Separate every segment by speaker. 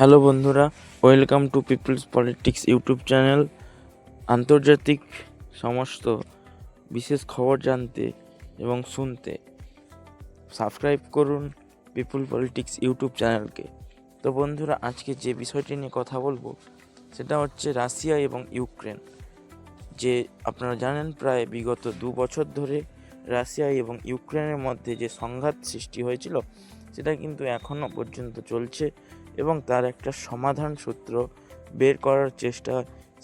Speaker 1: Hello বন্ধুরা, welcome to people's politics YouTube channel. আন্তর্জাতিক সমস্ত বিশেষ খবর জানতে এবং শুনতে সাবস্ক্রাইব করুন পিপল পলিটিক্স ইউটিউব চ্যানেলকে। তো বন্ধুরা, আজকে যে বিষয়টি নিয়ে কথা বলব, সেটা হচ্ছে রাশিয়া এবং ইউক্রেন। যে আপনারা জানেন প্রায় বিগত দু বছর ধরে রাশিয়া এবং ইউক্রেনের মধ্যে যে সংঘাত সৃষ্টি হয়েছিল সেটা কিন্তু এখনও পর্যন্ত চলছে এবং তার একটা সমাধান সূত্র বের করার চেষ্টা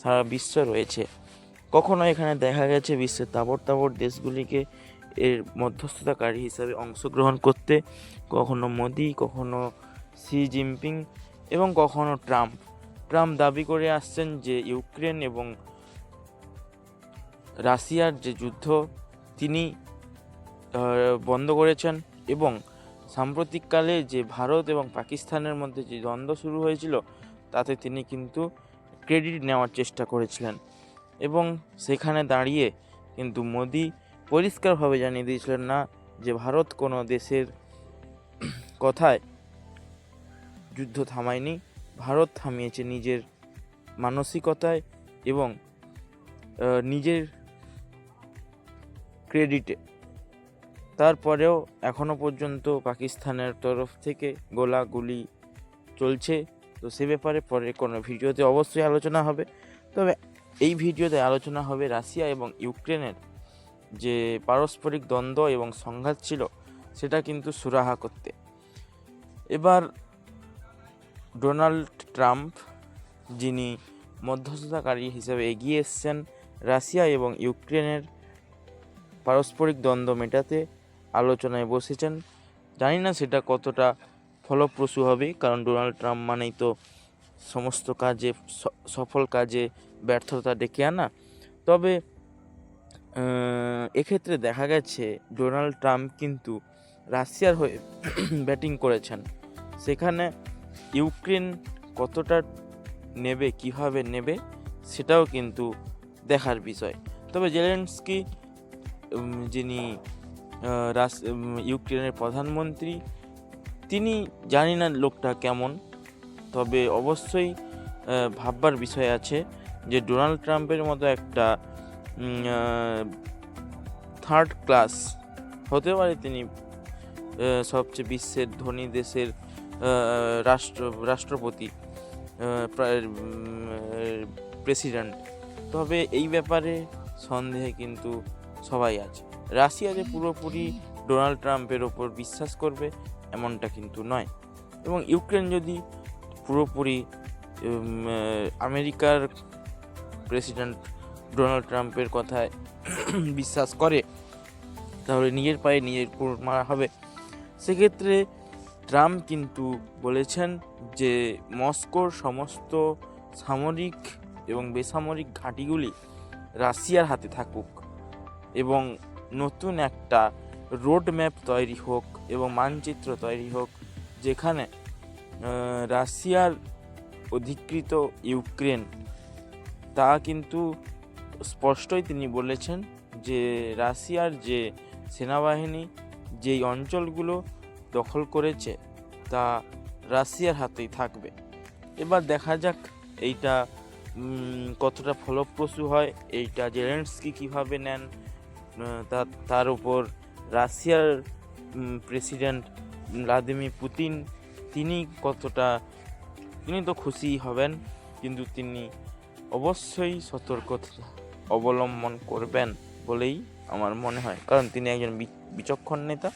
Speaker 1: সারা বিশ্ব রয়েছে। কখনো এখানে দেখা গেছে বিশ্বের তাবড় তাবড় দেশগুলিকে এর মধ্যস্থতাকারী হিসাবে অংশগ্রহণ করতে, কখনো মোদি, কখনো সি জিনপিং এবং কখনো ট্রাম্প। ট্রাম্প দাবি করে আসছেন যে ইউক্রেন এবং রাশিয়ার যে যুদ্ধ তিনি বন্ধ করেছেন এবং সাম্প্রতিককালে যে ভারত এবং পাকিস্তানের মধ্যে যে দ্বন্দ্ব শুরু হয়েছিল, তাতে তিনি কিন্তু ক্রেডিট নেওয়ার চেষ্টা করেছিলেন। এবং সেখানে দাঁড়িয়ে কিন্তু মোদি পরিষ্কারভাবে জানিয়ে দিয়েছিলেন না যে ভারত কোনো দেশের কথায় যুদ্ধ থামায়নি, ভারত থামিয়েছে নিজের মানসিকতায় এবং নিজের ক্রেডিটে। তারপরেও এখনও পর্যন্ত পাকিস্তানের তরফ থেকে গোলাগুলি চলছে। তো সে ব্যাপারে পরে কোনো ভিডিওতে অবশ্যই আলোচনা হবে। তবে এই ভিডিওতে আলোচনা হবে রাশিয়া এবং ইউক্রেনের যে পারস্পরিক দ্বন্দ্ব এবং সংঘাত ছিল, সেটা কিন্তু সুরাহা করতে। এবার ডোনাল্ড ট্রাম্প, যিনি মধ্যস্থতাকারী হিসেবে এগিয়ে এসছেন, রাশিয়া এবং ইউক্রেনের পারস্পরিক দ্বন্দ্ব মেটাতে আলোচনায় বসেছেন। জানি না সেটা কতটা ফলপ্রসূ হবে, কারণ ডোনাল্ড ট্রাম্প মানেই তো সমস্ত কাজে সফল কাজে ব্যর্থতা ডেকে আনা। তবে এক্ষেত্রে দেখা গেছে ডোনাল্ড ট্রাম্প কিন্তু রাশিয়ার হয়ে ব্যাটিং করেছেন। সেখানে ইউক্রেন কতটা নেবে, কীভাবে নেবে, সেটাও কিন্তু দেখার বিষয়। তবে জেলেন্সকি যিনি উম, ইউক্রেনের প্রধানমন্ত্রী তিনি জানি না লোকটা কেমন তবে অবশ্যই ভাববার বিষয় আছে যে ডোনাল্ড ট্রাম্পের মতো একটা থার্ড ক্লাস হতে পারে তিনি সবচেয়ে বিশ্বের ধনী দেশের রাষ্ট্র রাষ্ট্রপতি প্রেসিডেন্ট তবে এই ব্যাপারে সন্দেহে কিন্তু সবাই আছে। রাশিয়া যে পুরোপুরি ডোনাল্ড ট্রাম্পের ওপর বিশ্বাস করবে, এমনটা কিন্তু নয়। এবং ইউক্রেন যদি পুরোপুরি আমেরিকার প্রেসিডেন্ট ডোনাল্ড ট্রাম্পের কথায় বিশ্বাস করে, তাহলে নিজের পায়ে নিজের মারা হবে। সেক্ষেত্রে ট্রাম্প কিন্তু বলেছেন যে মস্কোর সমস্ত সামরিক এবং বেসামরিক ঘাঁটিগুলি রাশিয়ার হাতে থাকুক এবং নতুন একটা রোড ম্যাপ তৈরি হোক এবং মানচিত্র তৈরি হোক, যেখানে রাশিয়ার অধিকৃত ইউক্রেন, তা কিন্তু স্পষ্টই তিনি বলেছেন যে রাশিয়ার যে সেনাবাহিনী, যেই অঞ্চলগুলো দখল করেছে, তা রাশিয়ার হাতেই থাকবে। এবার দেখা যাক এইটা কতটা ফলপ্রসূ হয়, এইটা জেলেন্সকি কীভাবে নেন তার উপর রাশিয়ার প্রেসিডেন্ট ভ্লাদিমির পুতিন তিনি কতটা, তিনি তো খুশি হবেন, কিন্তু তিনি অবশ্যই সতর্কতা অবলম্বন করবেন বলেই আমার মনে হয়। কারণ তিনি একজন বিচক্ষণ নেতা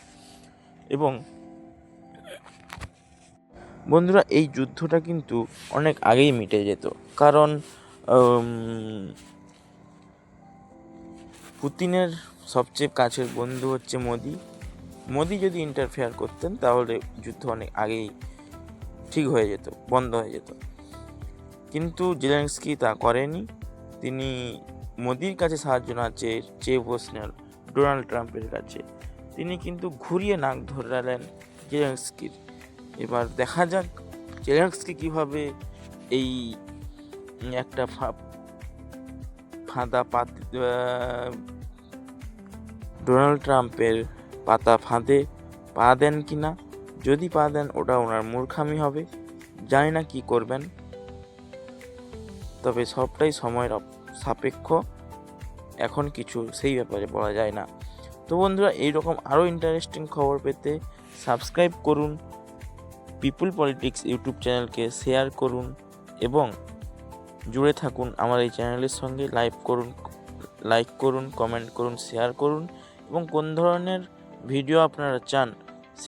Speaker 1: এবং বন্ধুরা, এই যুদ্ধটা কিন্তু অনেক আগেই মিটে যেত। কারণ পুতিনের সবচেয়ে কাছের বন্ধু হচ্ছে মোদি। মোদি যদি ইন্টারফেয়ার করতেন, তাহলে যুদ্ধ অনেক আগেই ঠিক হয়ে যেত, বন্ধ হয়ে যেত। কিন্তু জেলেন্সকি তা করেনি। তিনি মোদির কাছে সাহায্য না চেয়ে চেয়ে বসলেন ডোনাল্ড ট্রাম্পের কাছে। তিনি কিন্তু ঘুরিয়ে নাক ধরে ধরালেন জেলেন্সকির এবার দেখা যাক জেলেন্সকি কীভাবে এই একটা ফাঁদা পাত ডোনাল্ড ট্রাম্পের পাতা ফাঁদে পা দেন কি না? যদি পা দেন, ওটা ওনার মূর্খামি হবে। জানি না কি করবেন। তবে সবটাই সময়ের সাপেক্ষ। এখন কিছু সেই ব্যাপারে বলা যায় না। তো বন্ধুরা, এইরকম আরও ইন্টারেস্টিং খবর পেতে সাবস্ক্রাইব করুন। পিপুল পলিটিক্স ইউটিউব চ্যানেলকে শেয়ার করুন এবং জুড়ে থাকুন আমার এই চ্যানেলের সঙ্গে। লাইভ করুন, লাইক করুন, কমেন্ট করুন, শেয়ার করুন এবং কোন ধরনের ভিডিও আপনারা চান